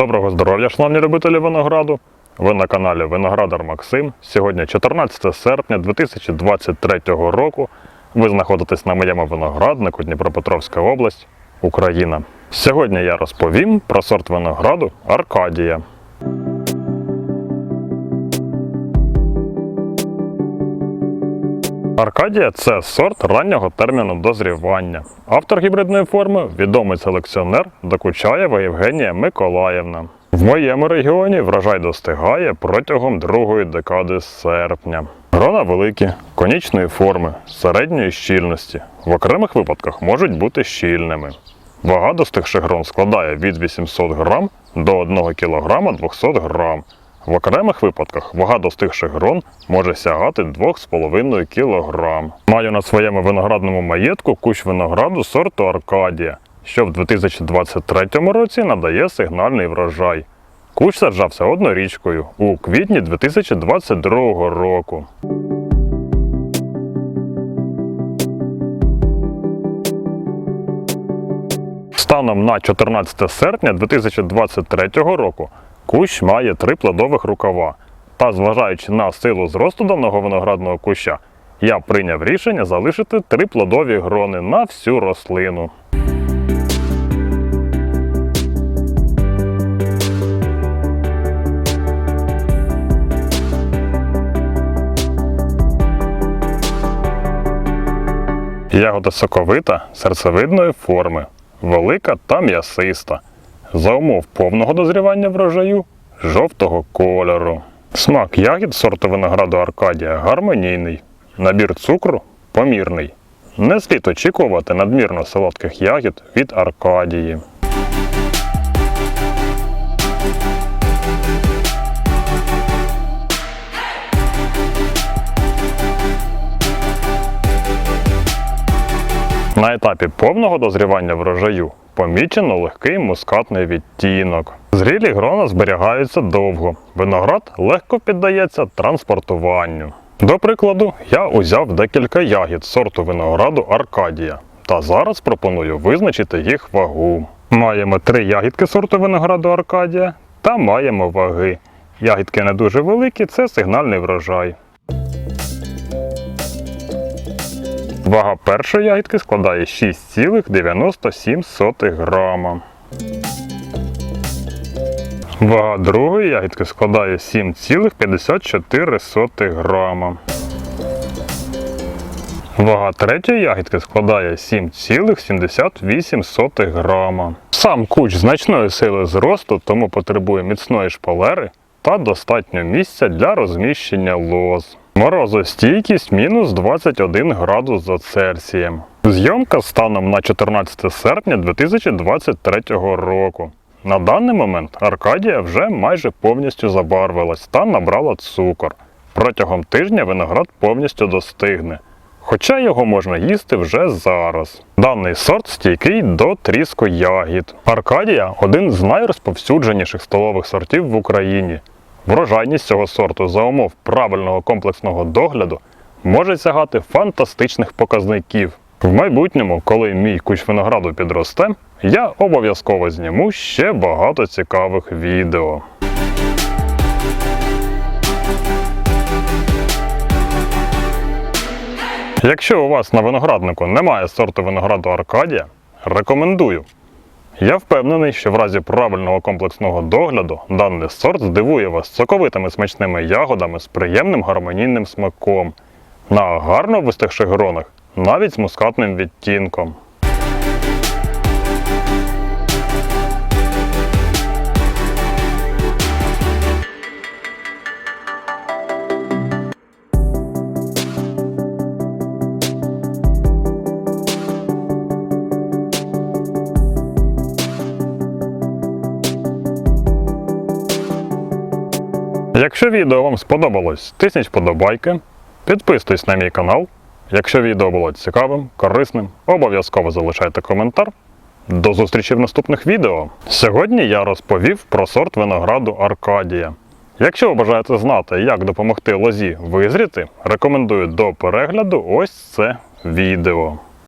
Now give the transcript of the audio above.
Доброго здоров'я, шановні любителі винограду. Ви на каналі Виноградар Максим. Сьогодні 14 серпня 2023 року. Ви знаходитесь на моєму винограднику Дніпропетровська область, Україна. Сьогодні я розповім про сорт винограду Аркадія. Аркадія це сорт раннього терміну дозрівання. Автор гібридної форми відомий селекціонер Докучаєва Євгенія Миколаївна. В моєму регіоні врожай достигає протягом другої декади серпня. Грона великі, конічної форми, середньої щільності. В окремих випадках можуть бути щільними. Вага достигших грон складає від 800 грам до 1 кг 200 грам. В окремих випадках вага достигших грон може сягати 2,5 кг. Маю на своєму виноградному маєтку кущ винограду сорту Аркадія, що в 2023 році надає сигнальний врожай. Кущ саджався однорічкою у квітні 2022 року. Станом на 14 серпня 2023 року кущ має три плодових рукава. Та, зважаючи на силу зросту даного виноградного куща, я прийняв рішення залишити три плодові грони на всю рослину. Ягода соковита, серцевидної форми, велика та м'ясиста. За умов повного дозрівання врожаю жовтого кольору. Смак ягід сорту винограду Аркадія гармонійний. Набір цукру помірний. Не слід очікувати надмірно солодких ягід від Аркадії. На етапі повного дозрівання врожаю помічено легкий мускатний відтінок. Зрілі грона зберігаються довго. Виноград легко піддається транспортуванню. До прикладу, я узяв декілька ягід сорту винограду Аркадія. Та зараз пропоную визначити їх вагу. Маємо три ягідки сорту винограду Аркадія та маємо ваги. Ягідки не дуже великі, це сигнальний врожай. Вага першої ягідки складає 6,97 грама. Вага другої ягідки складає 7,54 грама. Вага третьої ягідки складає 7,78 грама. Сам куч значної сили зросту, тому потребує міцної шпалери та достатньо місця для розміщення лоз. Морозостійкість мінус 21 градус за Цельсієм. Зйомка станом на 14 серпня 2023 року. На даний момент Аркадія вже майже повністю забарвилась та набрала цукор. Протягом тижня виноград повністю достигне. Хоча його можна їсти вже зараз. Даний сорт стійкий до тріску ягід. Аркадія один з найрозповсюдженіших столових сортів в Україні. Врожайність цього сорту за умов правильного комплексного догляду може сягати фантастичних показників. В майбутньому, коли мій кущ винограду підросте, я обов'язково зніму ще багато цікавих відео. Якщо у вас на винограднику немає сорту винограду Аркадія, рекомендую. Я впевнений, що в разі правильного комплексного догляду даний сорт здивує вас соковитими смачними ягодами з приємним гармонійним смаком, на гарно вистихших гронах, навіть з мускатним відтінком. Якщо відео вам сподобалось, тисніть вподобайки, підписуйтесь на мій канал. Якщо відео було цікавим, корисним, обов'язково залишайте коментар. До зустрічі в наступних відео. Сьогодні я розповів про сорт винограду Аркадія. Якщо ви бажаєте знати, як допомогти лозі визріти, рекомендую до перегляду ось це відео.